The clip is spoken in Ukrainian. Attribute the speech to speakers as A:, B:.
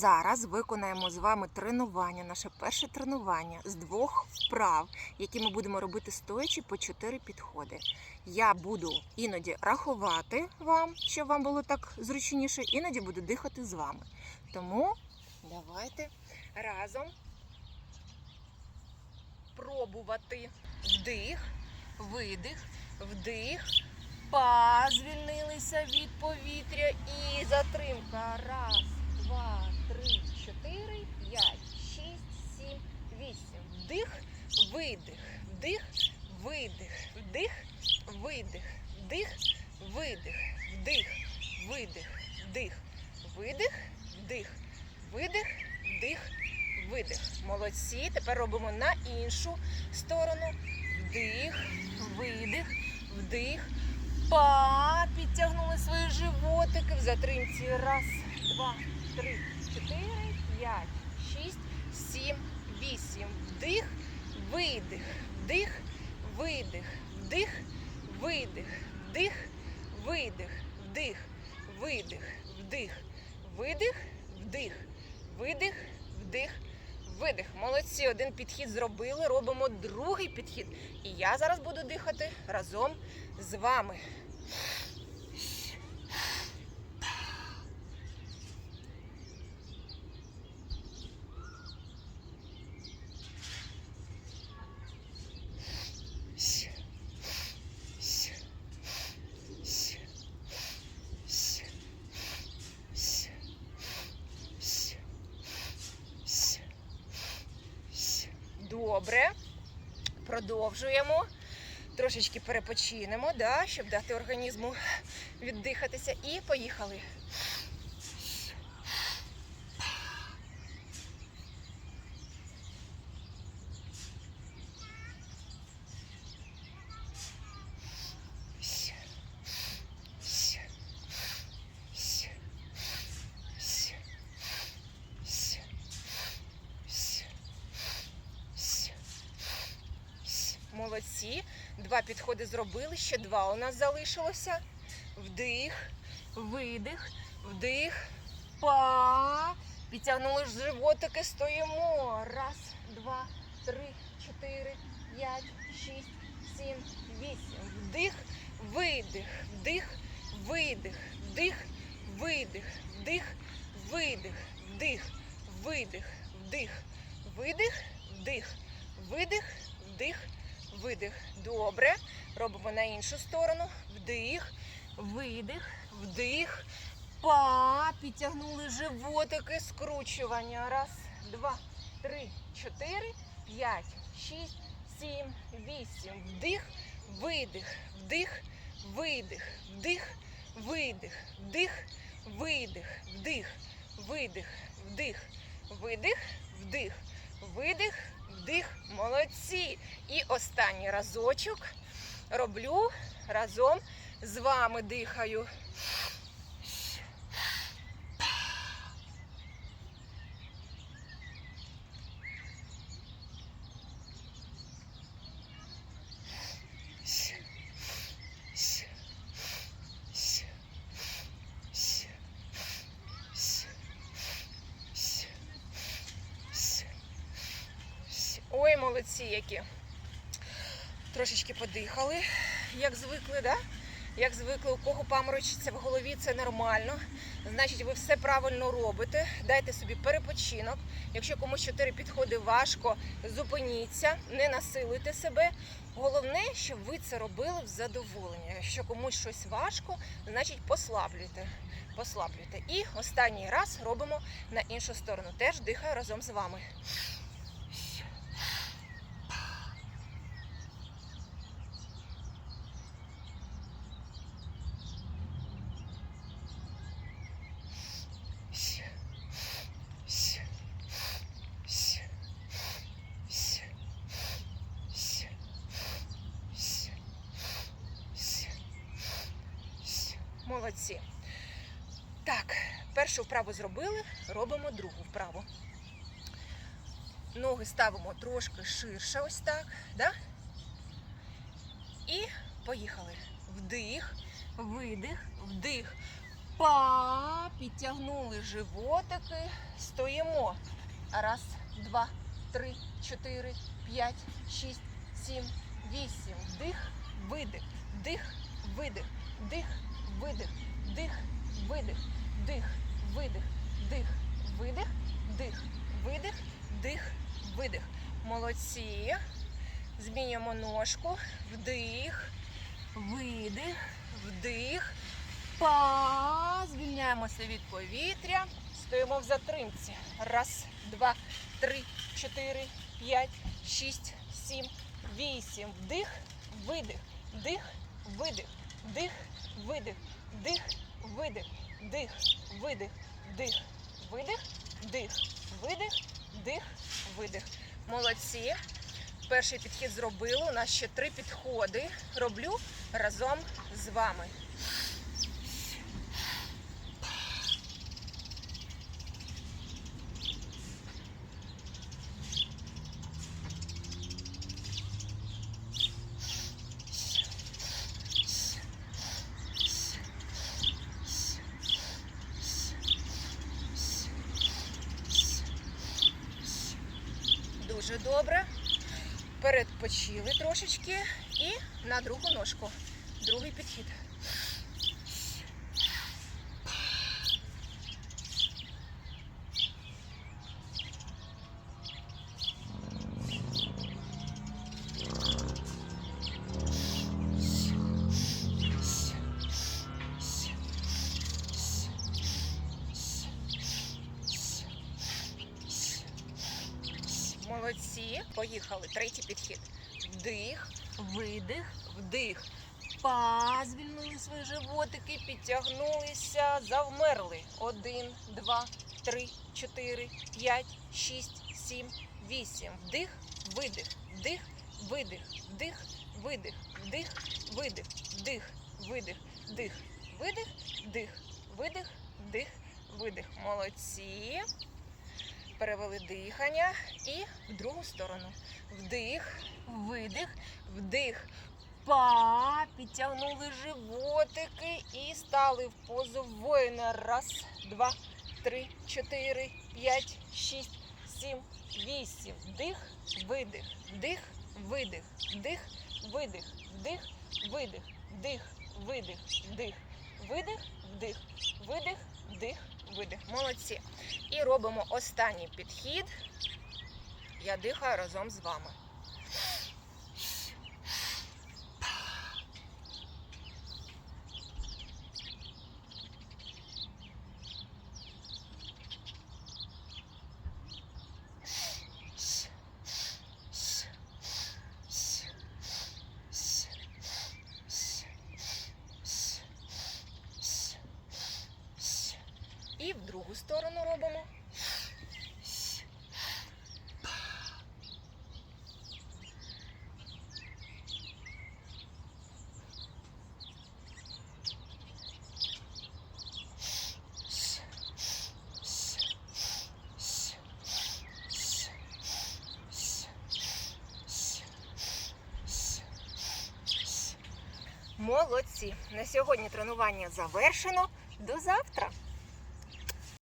A: Зараз виконаємо з вами тренування, наше перше тренування з двох вправ, які ми будемо робити стоячи по чотири підходи. Я буду іноді рахувати вам, щоб вам було так зручніше, іноді буду дихати з вами. Тому давайте разом пробувати вдих, видих, вдих. Па, звільнилися від повітря і затримка. Раз, два, три, чотири, п'ять, шість, сім, вісім. Вдих, видих, вдих, видих, вдих, видих, вдих, видих, вдих, видих, вдих, видих, вдих, видих, вдих, видих. Молодці. Тепер робимо на іншу сторону. Вдих, видих, вдих. Па, підтягнули свої животики в затримці. Раз, два, три, чотири, п'ять, шість, сім, вісім. Вдих, видих, вдих, видих, вдих, видих, вдих, видих, вдих, видих, вдих, видих, вдих, видих, вдих, видих. Молодці, один підхід зробили. Робимо другий підхід. І я зараз буду дихати разом з вами. Добре. Продовжуємо. Трошечки перепочинемо, да, щоб дати організму віддихатися. І поїхали. Молодці. Два підходи зробили, ще два у нас залишилося. Вдих, видих, вдих, па. Підтягнули животики, стоїмо. Раз, два, три, чотири, п'ять, шість, сім, вісім. Вдих, видих, вдих, видих, вдих, видих, вдих, видих, вдих, видих, вдих, видих, вдих, видих, вдих видих. Добре. Робимо на іншу сторону. Вдих, видих, вдих. Па. Підтягнули животики, скручування. Раз, два, три, чотири, п'ять, шість, сім, вісім. Вдих, видих, вдих, видих, вдих, видих, вдих, видих, вдих, видих, вдих, видих, вдих, видих, вдих. Молодці. І останній разочок роблю разом з вами дихаю. Молодці які. Трошечки подихали, як звикли, да? Як звикли, у кого паморочиться в голові, це нормально. Значить, ви все правильно робите. Дайте собі перепочинок. Якщо комусь чотири підходи важко, зупиніться, не насилуйте себе. Головне, щоб ви це робили в задоволення. Якщо комусь щось важко, значить послаблюйте. Послаблюйте. І останній раз робимо на іншу сторону. Теж дихаю разом з вами. Молодці. Так, першу вправу зробили, робимо другу вправу. Ноги ставимо трошки ширше, ось так. Да? І поїхали. Вдих, видих, вдих. Па. Підтягнули животики. Стоїмо. Раз, два, три, чотири, п'ять, шість, сім, вісім. Дих, видих, дих, видих, дих, видих, дих, видих, дих, видих, дих, видих, дих, видих, дих, видих. Молодці. Змінюємо ножку. Вдих, видих, вдих. Па. Звільняємося від повітря. Стоїмо в затримці. Раз, два, три, чотири, п'ять, шість, сім, вісім. Вдих, видих, дих, видих, дих, видих, дих, видих, дих, видих, дих, видих, дих, видих, дих, видих. Молодці. Перший підхід зробили. У нас ще три підходи. Роблю разом з вами. Дуже добре. Передпочили трошечки і на другу ножку. Другий підхід. Поїхали. Третій підхід. Вдих, видих, вдих. Па, звільнили свої животики, підтягнулися, завмерли. Один, два, три, чотири, п'ять, шість, сім, вісім. Вдих, видих, вдих, видих, вдих, видих, вдих, видих, вдих, видих, вдих, видих, вдих, видих, вдих, видих. Молодці. Перевели дихання і в другу сторону. Вдих, видих, вдих. Па, підтягнули животики і стали в позу воїна. Раз, два, три, чотири, п'ять, шість, сім, вісім. Вдих, видих, вдих, видих, вдих, видих, вдих, видих, вдих, видих, вдих, видих, вдих, видих, вдих, видих. Молодці. І робимо останній підхід. Я дихаю разом з вами. І в другу сторону робимо. Молодці! На сьогодні тренування завершено. До завтра!